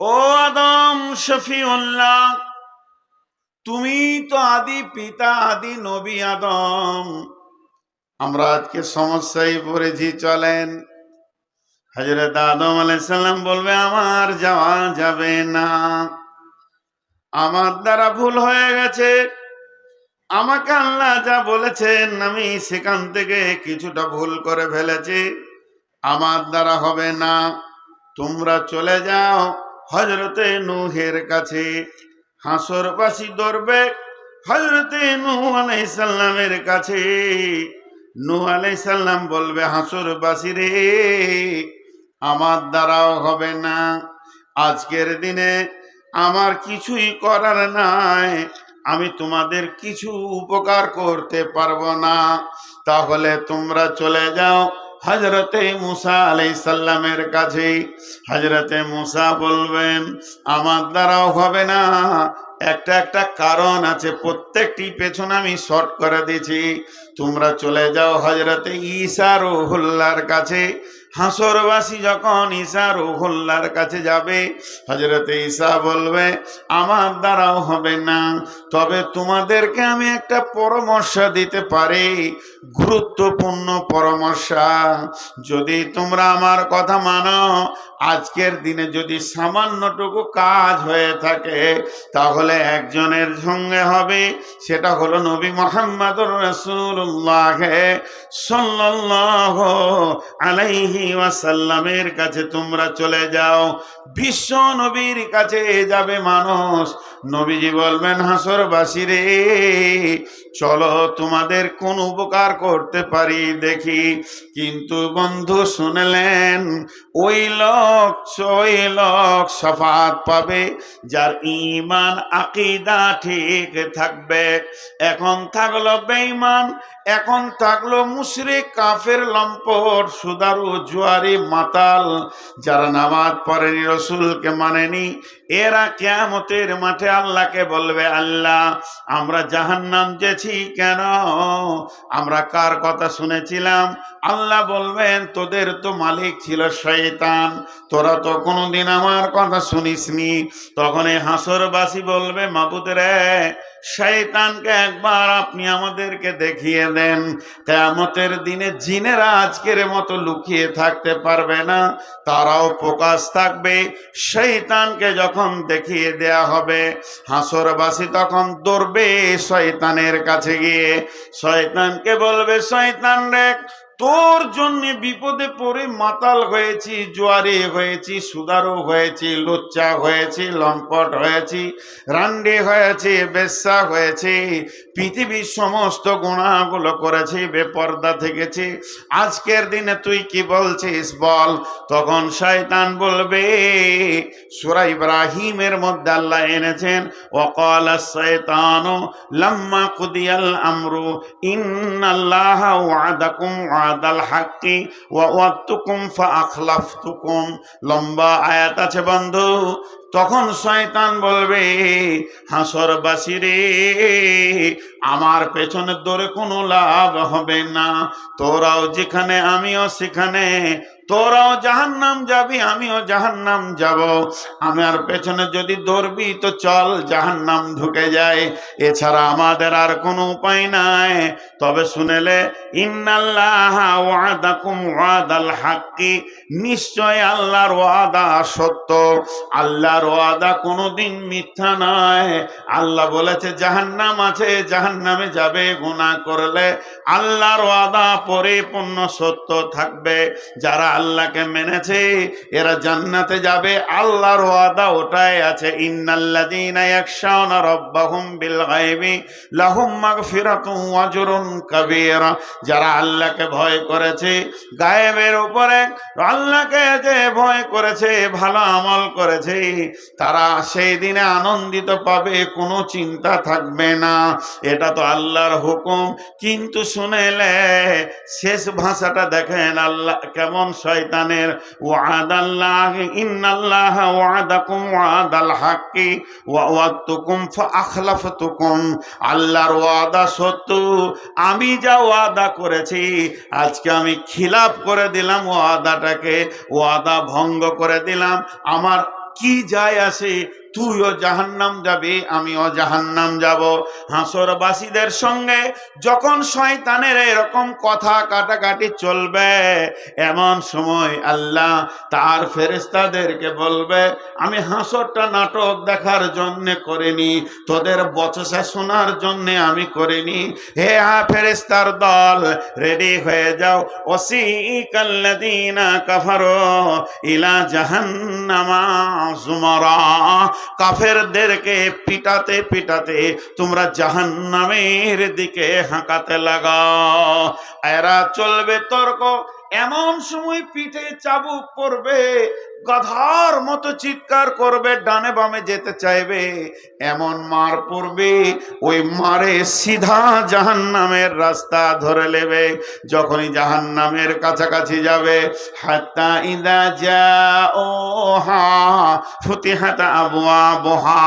ও আদম শফিউল্লাহ, তুমি তো আদি পিতা, আদি নবী আদম। আমরা আজকে সমস্যায় পড়েছি, চলেন। হজরত আদম আলাইসাল্লাম বলবে, আমার যাওয়া যাবে না। আমার দ্বারা ভুল হয়ে গেছে। আমাকে আল্লাহ যা বলেছেন, আমি সেখান থেকে কিছুটা ভুল করে ফেলেছি। আমার দ্বারা হবে না। তোমরা চলে যাও। হজরতে নুহের কাছে হাসরবাসী ধরবে। হজরতে নূহ আলাইসাল্লামের কাছে। নূহ আলাইসাল্লাম বলবে, হাসরবাসী রে, আমার দ্বারাও হবে না। আজকের দিনে আমার কিছুই করার নাই। আমি তোমাদের কিছু উপকার করতে পারব না। তাহলে তোমরা চলে যাও। হজরতে মুসা আলাই সাল্লামের কাছে হজরতে মুসা বলবেন, আমার দ্বারাও হবে না। একটা একটা কারণ আছে, প্রত্যেকটি পেছনে আমি শর্ট করে দিয়েছি। তোমরা চলে যাও হজরতে ঈসা রহুল্লার কাছে। হাসরবাসী যখন ঈশা রুহুল্লার কাছে যাবে হজরতে ঈশা বলবে, আমার দ্বারাও হবে না। তবে তোমাদেরকে আমি একটা পরামর্শ দিতে পারি, গুরুত্বপূর্ণ পরামর্শ। যদি তোমরা আমার কথা মানো, আজকের দিনে যদি সামান্যটুকু কাজ হয়ে থাকে, তাহলে একজনের সঙ্গে হবে, সেটা হলো নবী মোহাম্মদুর রসুল্লাহ সাল্লাহ আলাইহি ওয়াসাল্লামের কাছে তোমরা চলে যাও। বিশ্ব নবীর কাছে যাবে মানুষ। নবীজি বলবেন হাসরবাসী রে, চলো তোমাদের কোন উপকার করতে পারি দেখি। কিন্তু বন্ধু শুনলেন, ওই লোক ওই লোক সফাত পাবে, যার ইমান আকিদা ঠিক থাকবে। এখন থাকল বেঈমান, এখন থাকল মুশরিক, কাফের, লম্পট, সুদারু জুয়ারি মাতাল যারা নামাজ পড়েনি রসুলকে মানেনি এরা কেয়ামতের মাঠে আল্লাহকে বলবে, আল্লাহ, আমরা জাহান্নাম যেছি কেন? আমরা কার কথা শুনেছিলাম? আল্লাহ বলবেন, তোদের তো মালিক ছিল শয়তান, তোরা তো কোনোদিন আমার কথা শুনিসনি। তখন এই হাসরবাসী বলবে মাবুদ রে শয়তানকে একবার আপনি আমাদেরকে দেখিয়ে দেন। কেয়ামতের দিনে জিনেরা আজকের মতো লুকিয়ে থাকতে পারবে না, তারাও প্রকাশ থাকবে। শয়তানকে যখন দেখিয়ে দেয়া হবে। হাসরবাসী তখন দৌড়বে শয়তানের কাছে গিয়ে। শয়তানকে বলবে শয়তান রে তোর জন্য বিপদে পড়ে মাতাল হয়েছি, জোয়ারে হয়েছি, সুদারো হয়েছি, লুচ্চা হয়েছি, লম্পট হয়েছি, রান্ডে হয়েছে, বেশ্যা হয়েছে, পৃথিবীর সমস্ত গুণাগুলো করেছি, বেপর্দা থেকেছি। আজকের দিনে তুই কি বলছিস বল? তখন শয়তান বলবে, সুরা ইব্রাহিমের মধ্যে আল্লাহ এনেছেন ওকাল শয়তান, লাম্মা কুদিয়াল আমরু, ইন্নাল্লাহ ওয়াদাকুম ওয়াদাল হাক্কি ওয়াতুকুম ফা আখলাফতুকুম লম্বা আয়াত আছে বন্ধু, তখন শয়তান বলবে, হাসর রে, আমার পেছনের দৌড়ে কোনো লাভ হবে না। তোরাও যেখানে, আমিও সেখানে। তোরাও জাহান্নাম যাবি, আমিও জাহান্নাম যাব। আমার পেছনে যদি দৌড়বি তো চল, জাহান্নাম ঢুকে যায় এছাড়া আমাদের আর কোনো উপায় নাই। তবে শুনেলে হাক্কি। নিশ্চয় আল্লাহর ওয়াদা সত্য। আল্লাহর ওয়াদা কোনোদিন মিথ্যা নয়। আল্লাহ বলেছে, জাহান্নাম আছে, জাহান্নামে যাবে, গুনাহ করলে আল্লাহর ওয়াদা পরিপূর্ণ সত্য থাকবে। যারা আল্লাহকে মেনেছে, এরা জান্নাতে যাবে, আল্লাহর ওয়াদা ওটাই আছে, ইন্নাল্লাযীনা ইয়াখশাউনা রাব্বাহুম বিল গায়বি, লাহুম মাগফিরাতুন ওয়া আজরুন কাবীরা। যারা আল্লাহকে ভয় করেছে, গায়েবের উপরে আল্লাহকে যে ভয় করেছে, ভালো আমল করেছে, তারা সেই দিনে আনন্দিত পাবে, কোনো চিন্তা থাকবে না। এটা তো আল্লাহর হুকুম। কিন্তু শুনেলে শেষ ভাষাটা দেখেন আল্লাহ কেমন শয়তানের ওয়াদাকুম আল্লাহর ওয়াদা সত্য, আমি যা ওয়াদা করেছি, আজকে আমি খিলাফ করে দিলাম ওয়াদাটাকে, ওয়াদা ভঙ্গ করে দিলাম। আমার কি যায় আসে তুইও জাহান্নাম যাবে আমিও জাহান্নাম যাব। হাসরবাসীদের সঙ্গে যখন শয়তানের এরকম কথা কাটাকাটি চলবে, এমন সময় আল্লাহ তার ফেরেস্তাদেরকে বলবে, আমি হাসরটা নাটক দেখার জন্যে করিনি, তোদের বচসা শোনার জন্যে আমি করিনি। হে হা ফেরেস্তার দল, রেডি হয়ে যাও। ওসি কাল্লাদিনা কাফারো ইলা জাহান্নামা জুমারা। কাফেরদেরকে পিটাতে পিটাতে তোমরা জাহান্নামের দিকে হাঁকাতে লাগাও এরা চলবে তর্ক, এমন সময় পিঠে চাবুক পড়বে গাধার মতো চিৎকার করবে, ডানে বামে যেতে চাইবে। এমন মার পড়বে ওই মারে সিধা জাহান্নামের রাস্তা ধরে নেবে। যখনই জাহান্নামের কাছাকাছি যাবে, হাত্তা ইদা যা ও হা ফুতিহাত আবুয়া বহা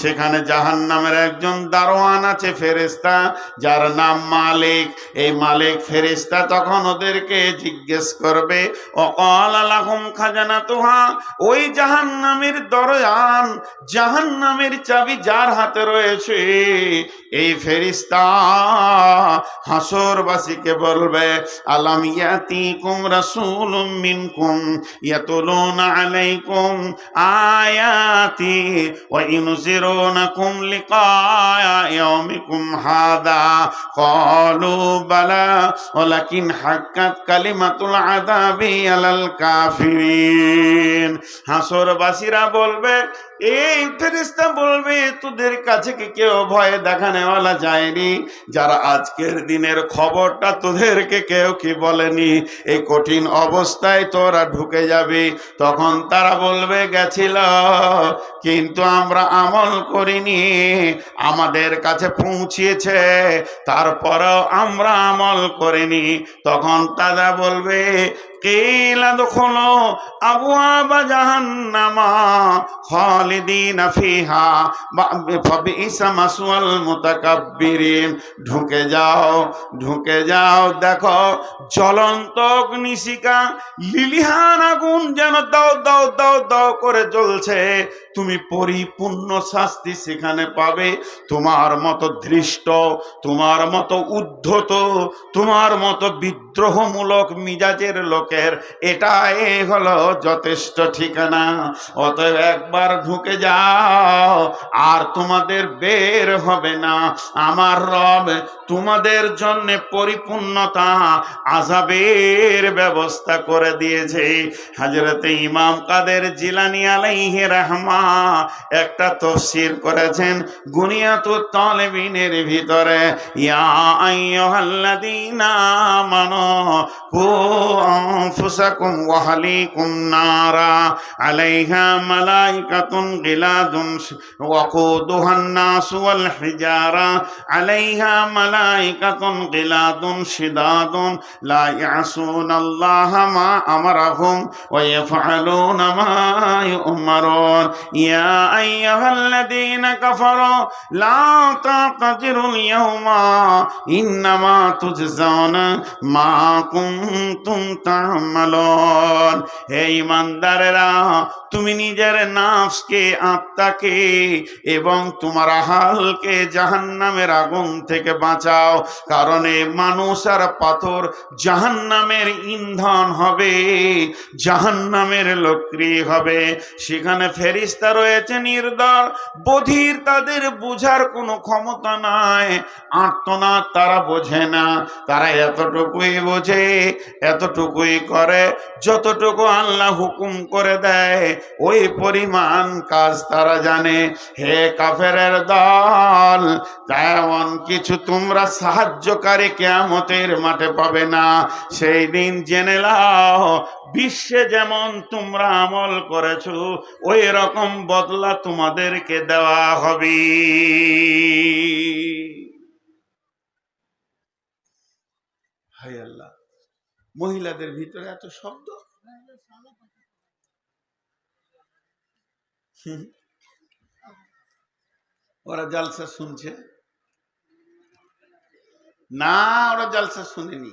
সেখানে জাহান্নামের একজন দারোয়ান আছে ফেরেস্তা যার নাম মালিক। এই মালিক ফেরেস্তা তখন ওদেরকে জিজ্ঞেস করবে, অকল আলাহুম খাজানা তোহা ওই জাহান নামের দরয়ান জাহান নামের চাবি যার হাতে রয়েছে? এই ফেরিস্তা হাসরবাসীকে বলবে, আলাম ইয়াতিকুম রাসূলুম মিনকুম ইয়াতুলুনা আলাইকুম আয়াতি ওয়া ইনজিরুনাকুম লিকা ইয়াউমিকুম হাদা। ক্বালু বালা, ওয়ালাকিন হাক্কাত কালিমাতুল আযাবি আলাল কাফিরিন। হাসরবাসীরা বলবে, এই ফেরিস্তা বলবে, তোদের কাছে কি কেউ ভয় দেখানেওয়ালা যায়নি। যারা আজকের দিনের খবরটা তোদেরকে কেউ কি বলেনি? এই কঠিন অবস্থায় তোরা ঢুকে যাবি। তখন তারা বলবে, গেছিল। কিন্তু আমরা আমল করিনি। আমাদের কাছে পৌঁছিয়েছে। তারপরেও আমরা আমল করিনি। তখন তারা বলবে ঢুকে যাও ঢুকে যাও, দেখো জ্বলন্ত অগ্নিশিকা লিলিহান আগুন যেন দাও দাও দাও দাও করে জ্বলছে। তুমি পরিপূর্ণ শাস্তি সেখানে পাবে। তোমার মতো দৃষ্ট তোমার মতো উদ্ধত, তোমার মতো বিদ্রোহমূলক মিজাজের লোকের, এটাই হলো যথেষ্ট ঠিকানা। অতএব একবার ঢুকে যাও, আর তোমাদের বের হবে না। আমার রব তোমাদের জন্য পরিপূর্ণতা আজাবের ব্যবস্থা করে দিয়েছে। হাজরতে ইমাম কাদের জিলানি আলাইহি রহমা একটা তফসির করেছেন গুনিয়াতু তালেবিনের ভিতরে, ইয়া আইয়ুহাল্লাযীনা আমানু قو أنفسكم وحليكم نارا عليها ملائكة غلاد وقودها الناس والحجارة عليها ملائكة غلاد شداد لا يعصون الله ما أمرهم ويفعلون ما يؤمرون. يا أيها الذين كفروا لا تعتذروا اليوم إنما تجزون ما কুনতুম তা'মালুন হে ইমানদারেরা, তুমি নিজের নাফসকে, আত্মাকে এবং তোমার হালকে জাহান্নামের আগুন থেকে বাঁচাও, কারণ মানুষ আর পাথর জাহান্নামের ইন্ধন হবে, জাহান্নামের লক্রি হবে। সেখানে ফেরিস্তা রয়েছে নির্দল, বধির তাদের বোঝার কোনো ক্ষমতা নাই, আর্তনাদ তারা বোঝে না। তারা এতটুকুই বোঝে, এতটুকুই করে, যতটুকু আল্লাহ হুকুম করে দেয়, ওই পরিমাণ কাজ তারা জানে। হে দল, তেমন কিছু তোমরা সাহায্যকারী মাঠে পাবে না। সেই দিন জেনে লাও বিশ্বে যেমন তোমরা আমল করেছ, ওই রকম বদলা তোমাদেরকে দেওয়া হবে। হাই আল্লাহ। মহিলাদের ভিতরে এত শব্দ। ওরা জালসা শুনছে। না, ওরা জালসা শুনেনি।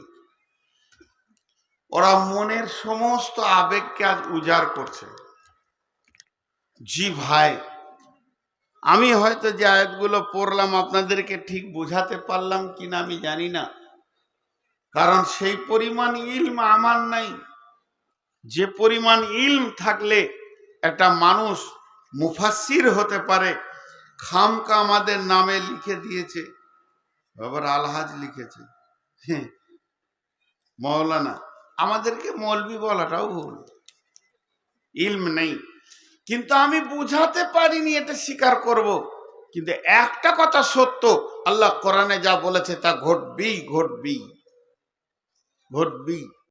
ওরা মনের সমস্ত আবেগকে আজ উজাড় করছে। জি ভাই, আমি হয়তো যে আয়াতগুলো পড়লাম, আপনাদেরকে ঠিক বোঝাতে পারলাম কিনা আমি জানি না। কারণ সেই পরিমাণ ইলম আমার নাই। যে পরিমাণ ইলম থাকলে একটা মানুষ মুফাসির হতে পারে। খামকা আমাদের নামে লিখে দিয়েছে। বাবার আলহাজ লিখেছে। মৌলানা, আমাদেরকে মৌলবি বলাটাও ভুল। ইলম নেই। কিন্তু আমি বুঝাতে পারিনি এটা স্বীকার করব। কিন্তু একটা কথা সত্য, আল্লাহ কোরআনে যা বলেছে তা ঘটবেই ঘটবেই। ঘটবেই